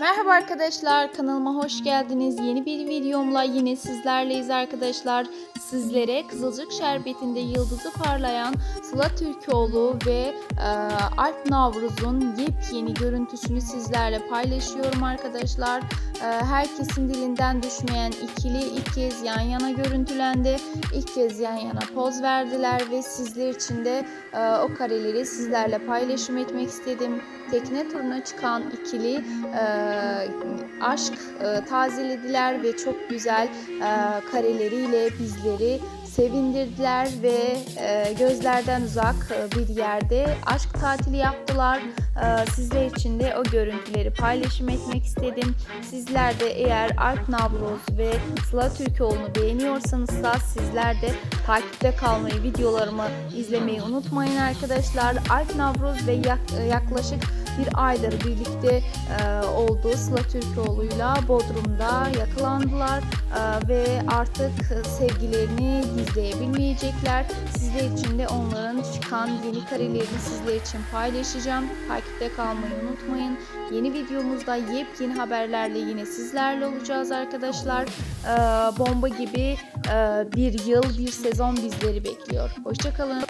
Merhaba arkadaşlar kanalıma hoş geldiniz. Yeni bir videomla yine sizlerleyiz arkadaşlar. Sizlere Kızılcık Şerbeti'nde yıldızı parlayan Sıla Türkoğlu ve e, Alp Navruz'un yepyeni görüntüsünü sizlerle paylaşıyorum arkadaşlar. E, herkesin dilinden düşmeyen ikili ilk kez yan yana görüntülendi. İlk kez yan yana poz verdiler ve sizler için de e, o kareleri sizlerle paylaşım etmek istedim. Tekne turuna çıkan ikili e, aşk e, tazelediler ve çok güzel e, kareleriyle bizleri sevindirdiler ve e, gözlerden uzak bir yerde aşk tatili yaptılar. Sizler için de o görüntüleri paylaşım etmek istedim. Sizler de eğer Alp Navruz ve Sıla Türkoğlu'nu beğeniyorsanız da sizler de takipte kalmayı, videolarımı izlemeyi unutmayın arkadaşlar. Alp Navruz ve yak- yaklaşık bir aydır birlikte e, olduğu Sıla Türkoğlu'yla Bodrum'da yakalandılar e, ve artık sevgilerini gizleyebilmeyecekler. Sizler için de onların çıkan yeni karelerini sizler için paylaşacağım. Takipte kalmayı unutmayın. Yeni videomuzda yepyeni haberlerle yine sizlerle olacağız arkadaşlar. E, bomba gibi e, bir yıl, bir sezon bizleri bekliyor. Hoşçakalın.